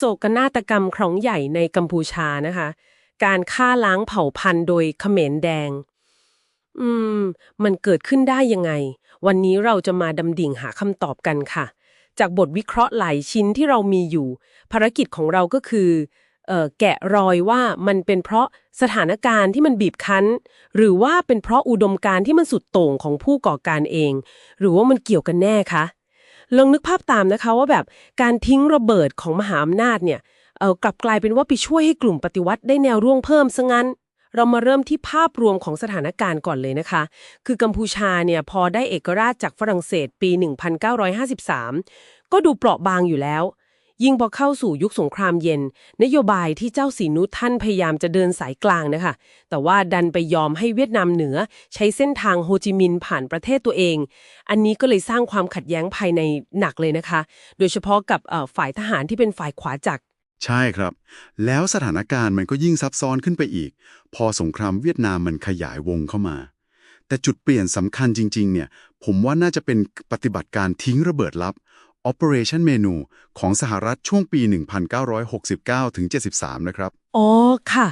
โศกนาฏกรรมครั้งใหญ่ในกัมพูชานะคะ การฆ่าล้างเผ่าพันธุ์โดยเขมรแดง อืม มันเกิดขึ้นได้ยังไง วันนี้เราจะมาดำดิ่งหาคำตอบกันค่ะ จากบทวิเคราะห์หลายชิ้นที่เรามีอยู่ ภารกิจของเราก็คือเอ่อแกะรอยว่ามันเป็นเพราะสถานการณ์ที่มันบีบคั้น หรือว่าเป็นเพราะอุดมการณ์ที่มันสุดโต่งของผู้ก่อการเอง หรือว่ามันเกี่ยวกันแน่คะ ลองนึกภาพตามนะคะว่าแบบการทิ้งระเบิดของมหาอำนาจเนี่ยเออกลับกลายเป็นว่าไปช่วยให้กลุ่มปฏิวัติได้แนวร่วงเพิ่มซะงั้น เรามาเริ่มที่ภาพรวมของสถานการณ์ก่อนเลยนะคะ คือกัมพูชาเนี่ยพอได้เอกราชจากฝรั่งเศสปี 1953 ก็ดูเปราะบางอยู่แล้ว ยิ่งพอเข้าสู่ยุคสงครามเย็น นโยบายที่เจ้าสีนุท่านพยายามจะเดินสายกลางนะคะ แต่ว่าดันไปยอมให้เวียดนามเหนือ ใช้เส้นทางโฮจิมินห์ผ่านประเทศตัวเอง อันนี้ก็เลยสร้างความขัดแย้งภายในหนักเลยนะคะ โดยเฉพาะกับฝ่ายทหารที่เป็นฝ่ายขวาจักรใช่ครับ แล้วสถานการณ์มันก็ยิ่งซับซ้อนขึ้นไปอีก พอสงครามเวียดนามมันขยายวงเข้ามา แต่จุดเปลี่ยนสำคัญจริง ๆ เนี่ย ผมว่าน่าจะเป็นปฏิบัติการทิ้งระเบิดลับ Operation Menu ของสหรัฐช่วงปี 1969-73 นะครับ อ๋อ ค่ะ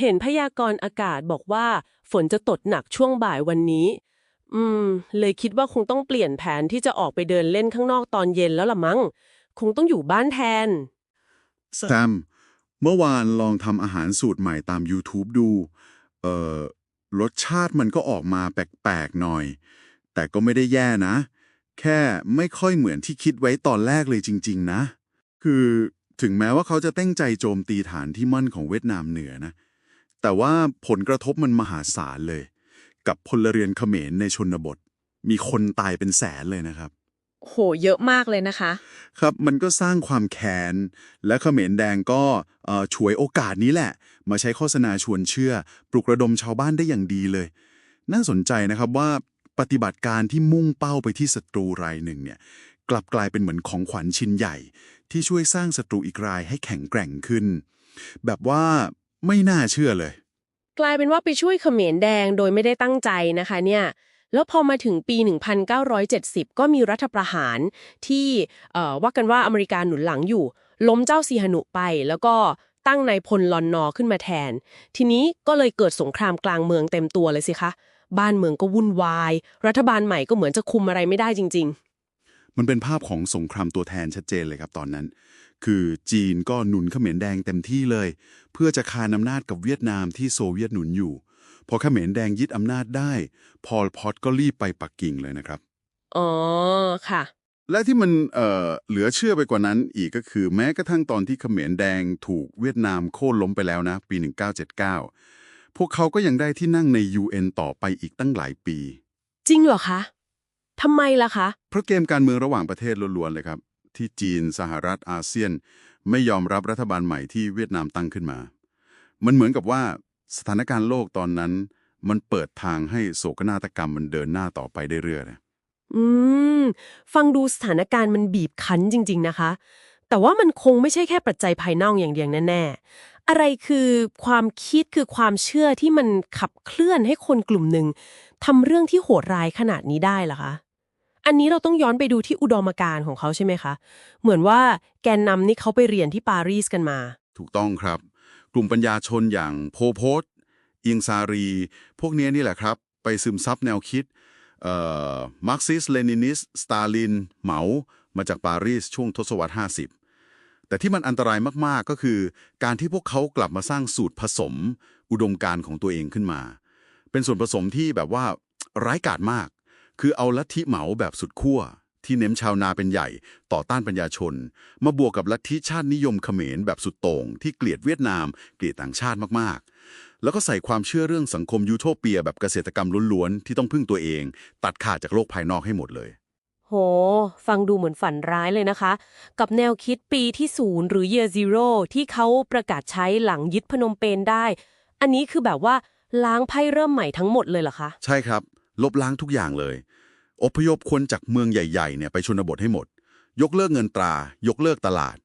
เห็นพยากรณ์อากาศบอกว่า ฝนจะตกหนักช่วงบ่ายวันนี้ อืม เลยคิดว่าคงต้องเปลี่ยนแผนที่จะออกไปเดินเล่นข้างนอกตอนเย็นแล้วล่ะมั้ง คงต้องอยู่บ้านแทน แซม เมื่อวานลองทำอาหารสูตรใหม่ตาม YouTube ดู เอ่อ รสชาติมันก็ออกมาแปลกๆหน่อย แต่ก็ไม่ได้แย่นะ แค่ไม่ค่อยเหมือนที่คิดไว้ตอนแรกเลยจริง ๆ นะ คือถึงแม้ว่าเขาจะตั้งใจโจมตีฐานที่มั่นของเวียดนามเหนือนะ แแต่ว่าผลกระทบมันมหาศาลเลย กับพลเรือนเขมรในชนบท มีคนตายเป็นแสนเลยนะครับ โห เยอะมากเลยนะคะ ครับมันก็สร้างความแค้น และเขมรแดงก็เอ่อฉวยโอกาสนี้แหละ มาใช้โฆษณาชวนเชื่อ ปลุกระดมชาวบ้านได้อย่างดีเลย น่าสนใจนะครับว่าปฏิบัติการที่มุ่งเป้าไปที่ศัตรูรายหนึ่งเนี่ยกลับกลายเป็นเหมือนของขวัญชิ้นใหญ่ ที่ช่วยสร้างศัตรูอีกรายให้แข็งแกร่งขึ้น แบบว่า ไม่น่าเชื่อเลย กลายเป็นว่าไปช่วยเขมรแดงโดยไม่ได้ตั้งใจนะคะเนี่ย แล้วพอมาถึงปี 1970 ก็มีรัฐประหารที่เอ่อว่ากันว่าอเมริกาหนุนหลังอยู่ ล้มเจ้าซีฮานุไป แล้วก็ตั้งนายพลลอนนอขึ้นมาแทน ทีนี้ก็เลยเกิดสงครามกลางเมืองเต็มตัวเลยสิคะ บ้านเมืองก็วุ่นวาย รัฐบาลใหม่ก็เหมือนจะคุมอะไรไม่ได้จริง มันเป็นภาพของสงครามตัวแทนชัดเจนเลยครับตอนนั้น คือจีนก็หนุนเขมรแดงเต็มที่เลย เพื่อจะคานอำนาจกับเวียดนามที่โซเวียตหนุนอยู่ พอเขมรแดงยึดอำนาจได้ พอลพอตก็รีบไปปักกิ่งเลยนะครับๆอ๋อ ค่ะ และที่มันเอ่อเหลือเชื่อไปกว่านั้นอีกก็คือ แม้กระทั่งตอนที่เขมรแดงถูกเวียดนามโค่นล้มไปแล้วนะ ปี 1979 พวกเขาก็ยังได้ที่นั่งใน UN ต่อไปอีกตั้งหลายปี จริงเหรอคะ ทำไมล่ะคะ เพราะเกมการเมืองระหว่างประเทศล้วนๆเลยครับ ที่จีนสหรัฐอาเซียน ไม่ยอมรับรัฐบาลใหม่ที่เวียดนามตั้งขึ้นมา มันเหมือนกับว่าสถานการณ์โลกตอนนั้น มันเปิดทางให้โศกนาฏกรรมมันเดินหน้าต่อไปได้เรื่อยๆนะอืม ฟังดูสถานการณ์มันบีบคั้นจริง ๆ นะคะ แต่ว่ามันคงไม่ใช่แค่ปัจจัยภายนอกอย่างเดียวแน่ๆ อะไรคือความคิดคือความเชื่อที่มันขับเคลื่อนให้คนกลุ่มหนึ่งทำเรื่องที่โหดร้ายขนาดนี้ได้ล่ะคะ อันนี้เราต้องย้อนไปดูที่อุดมการณ์ของเขาใช่ไหมคะ เหมือนว่าแกนนำนี่เขาไปเรียนที่ปารีสกันมา ถูกต้องครับ กลุ่มปัญญาชนอย่างโพโพสอียงซารี พวกเนี้ยนี่แหละครับ ไปซึมซับแนวคิดมาร์กซิสเลนินิสสตาลิน เหมามาจากปารีสช่วงทศวรรษ 50 แต่ที่มันอันตรายมาก ๆ ก็คือ การที่พวกเขากลับมาสร้างสูตรผสม อุดมการณ์ของตัวเองขึ้นมา เป็นส่วนผสมที่แบบว่าร้ายกาจมาก คือเอาลัทธิเหมาแบบสุดขั้วที่เน้นชาวนาเป็นใหญ่ต่อต้านปัญญาชน มาบวกกับลัทธิชาตินิยมเขมรแบบสุดโต่งที่เกลียดเวียดนาม เกลียดต่างชาติมากๆ แล้วก็ใส่ความเชื่อเรื่องสังคมยูโทเปียแบบเกษตรกรรมล้วนๆ ที่ต้องพึ่งตัวเอง ตัดขาดจากโลกภายนอกให้หมดเลย โห ฟังดูเหมือนฝันร้ายเลยนะคะ กับแนวคิดปีที่ศูนย์หรือ year zero ที่เขาประกาศใช้หลังยึดพนมเปญได้ อันนี้คือแบบว่าล้างไพ่เริ่มใหม่ทั้งหมดเลยเหรอคะ ใช่ครับ ลบล้างทุกอย่างเลย อพยพคนจากเมืองใหญ่ๆเนี่ยไปชนบทให้หมด ยกเลิกเงินตรา ยกเลิกตลาด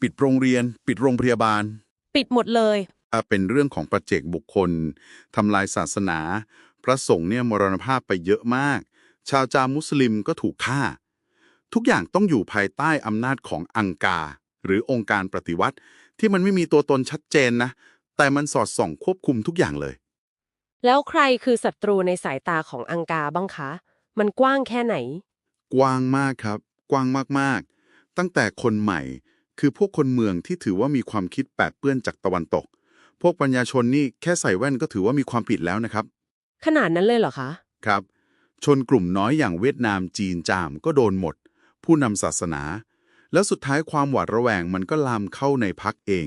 ปิดโรงเรียน ปิดโรงพยาบาล ปิดหมดเลยถ้าเป็นเรื่องของประเจกบุคคลทำลายศาสนา พระสงฆ์เนี่ยมรณภาพไปเยอะมาก ชาวจามุสลิมก็ถูกฆ่า ทุกอย่างต้องอยู่ภายใต้อำนาจของอังกา หรือองค์การปฏิวัติ ที่มันไม่มีตัวตนชัดเจนนะ แต่มันสอดส่องควบคุมทุกอย่างเลย แล้วใครคือศัตรูในสายตาของอังกาบ้างคะ มันกว้างแค่ไหน กว้างมากครับ กว้างมากๆ ตั้งแต่คนใหม่ คือพวกคนเมืองที่ถือว่ามีความคิดแปดเปื้อนจากตะวันตก พวกปัญญาชนนี่แค่ใส่แว่นก็ถือว่ามีความผิดแล้วนะครับ ขนาดนั้นเลยเหรอคะ ครับ ชนกลุ่มน้อยอย่างเวียดนามจีนจามก็โดนหมด ผู้นำศาสนา แล้วสุดท้ายความหวาดระแวงมันก็ลามเข้าในพักเอง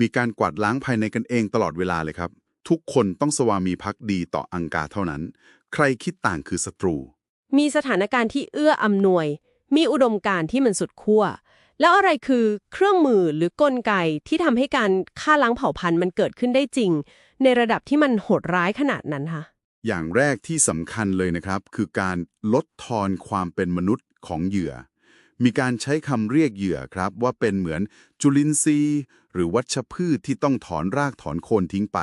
มีการกวาดล้างภายในกันเองตลอดเวลาเลยครับ ทุกคนต้องสวามีพักดีต่ออังกาเท่านั้น ใครคิดต่างคือศัตรู มีสถานการณ์ที่เอื้ออำนวย มีอุดมการณ์ที่มันสุดขั้ว แล้วอะไรคือเครื่องมือหรือกลไกที่ทำให้การฆ่าล้างเผ่าพันธุ์มันเกิดขึ้นได้จริง ในระดับที่มันโหดร้ายขนาดนั้นคะอย่างแรกที่สำคัญเลยนะครับ คือการลดทอนความเป็นมนุษย์ของเหยื่อ มีการใช้คำเรียกเหยื่อครับ ว่าเป็นเหมือนจุลินทรีย์ หรือวัชพืชที่ต้องถอนรากถอนโคนทิ้งไป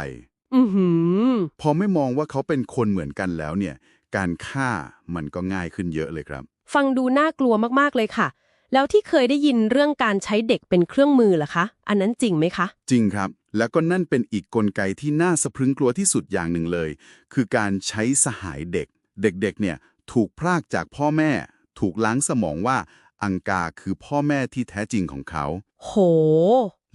อือหือ พอไม่มองว่าเขาเป็นคนเหมือนกันแล้วเนี่ย การฆ่ามันก็ง่ายขึ้นเยอะเลยครับ ฟังดูน่ากลัวมากๆเลยค่ะ แล้วที่เคยได้ยินเรื่องการใช้เด็กเป็นเครื่องมือล่ะคะ อันนั้นจริงไหมคะ จริงครับ แล้วก็นั่นเป็นอีกกลไกที่น่าสะพรึงกลัวที่สุดอย่างหนึ่งเลย คือการใช้สหายเด็ก เด็กๆ เนี่ยถูกพรากจากพ่อแม่ ถูกล้างสมองว่าอังกาคือพ่อแม่ที่แท้จริงของเขา โห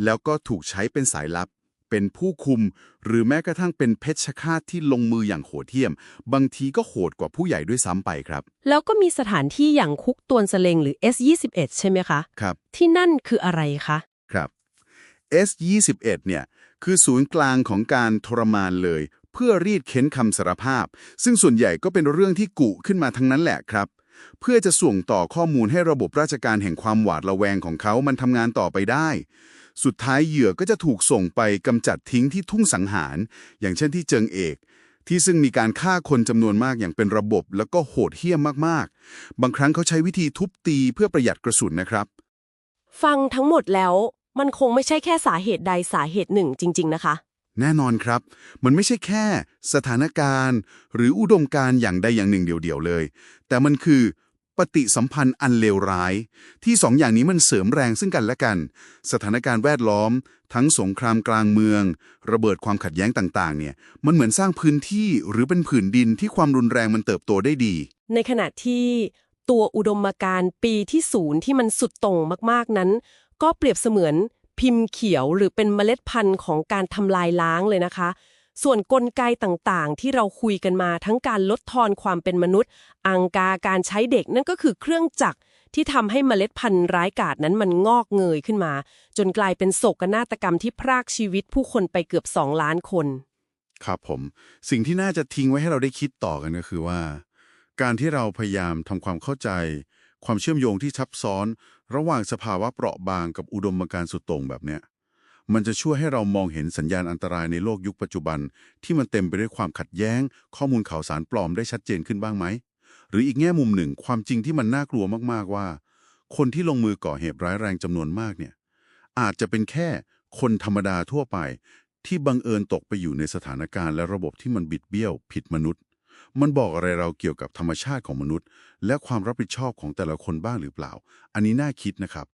แล้วก็ถูกใช้เป็นสายลับ เป็นผู้คุม หรือแม้กระทั่งเป็นเพชฌฆาตที่ลงมืออย่างโหดเหี้ยม บางทีก็โหดกว่าผู้ใหญ่ด้วยซ้ำไปครับ แล้วก็มีสถานที่อย่างคุกตวนสเลงหรือ S21 ใช่ไหมคะ ครับ ที่นั่นคืออะไรคะ ครับ S21 เนี่ยคือศูนย์กลางของการทรมานเลย เพื่อรีดเค้นคำสารภาพ ซึ่งส่วนใหญ่ก็เป็นเรื่องที่กุขึ้นมาทั้งนั้นแหละครับเพื่อจะส่งต่อข้อมูลให้ระบบราชการแห่งความหวาดระแวงของเขามันทำงานต่อไปได้ สุดท้ายเหยื่อก็จะถูกส่งไปกำจัดทิ้งที่ทุ่งสังหาร อย่างเช่นที่เจิงเอก ที่ซึ่งมีการฆ่าคนจำนวนมากอย่างเป็นระบบแล้วก็โหดเหี้ยมมากๆ บางครั้งเขาใช้วิธีทุบตีเพื่อประหยัดกระสุนนะครับ ฟังทั้งหมดแล้วมันคงไม่ใช่แค่สาเหตุใดสาเหตุหนึ่งจริง ๆ นะคะ แน่นอนครับ มันไม่ใช่แค่สถานการณ์ หรืออุดมการณ์อย่างใดอย่างหนึ่งเดียวๆเลย แต่มันคือป ฏิสัมพันธ์อันเลวร้าย ที่สองอย่างนี้มันเสริมแรงซึ่งกันและกัน สถานการณ์แวดล้อม ทั้งสงครามกลางเมือง ระเบิดความขัดแย้งต่างๆ เนี่ย มันเหมือนสร้างพื้นที่หรือเป็นผืนดินที่ความรุนแรงมันเติบโตได้ดี ในขณะที่ตัวอุดมการณ์ปีที่ศูนย์ที่มันสุดต่งมากๆนั้น ก็เปรียบเสมือนพิมพ์เขียวหรือเป็นเมล็ดพันธุ์ของการทำลายล้างเลยนะคะ ส่วนกลไกต่างๆ ที่เราคุยกันมาทั้งการลดทอนความเป็นมนุษย์ อังกาการใช้เด็กนั่นก็คือเครื่องจักรที่ทำให้เมล็ดพันธุ์ร้ายกาจนั้นมันงอกเงยขึ้นมา จนกลายเป็นโศกนาฏกรรมที่พรากชีวิตผู้คนไปเกือบสองล้านคน ครับผม สิ่งที่น่าจะทิ้งไว้ให้เราได้คิดต่อกันก็คือว่า การที่เราพยายามทำความเข้าใจ ความเชื่อมโยงที่ซับซ้อน ระหว่างสภาวะเปราะบางกับอุดมการณ์สุดโต่งแบบเนี้ย มันจะช่วยให้เรามองเห็นสัญญาณอันตรายในโลกยุคปัจจุบัน ที่มันเต็มไปด้วยความขัดแย้ง ข้อมูลข่าวสารปลอมได้ชัดเจนขึ้นบ้างไหม หรืออีกแง่มุมหนึ่งความจริงที่มันน่ากลัวมากๆว่า คนที่ลงมือก่อเหตุร้ายแรงจำนวนมากเนี่ยอาจจะเป็นแค่คนธรรมดาทั่วไป ที่บังเอิญตกไปอยู่ในสถานการณ์และระบบที่มันบิดเบี้ยว ผิดมนุษย์ มันบอกอะไรเราเกี่ยวกับธรรมชาติของมนุษย์ และความรับผิดชอบของแต่ละคนบ้างหรือเปล่า อันนี้น่าคิดนะครับ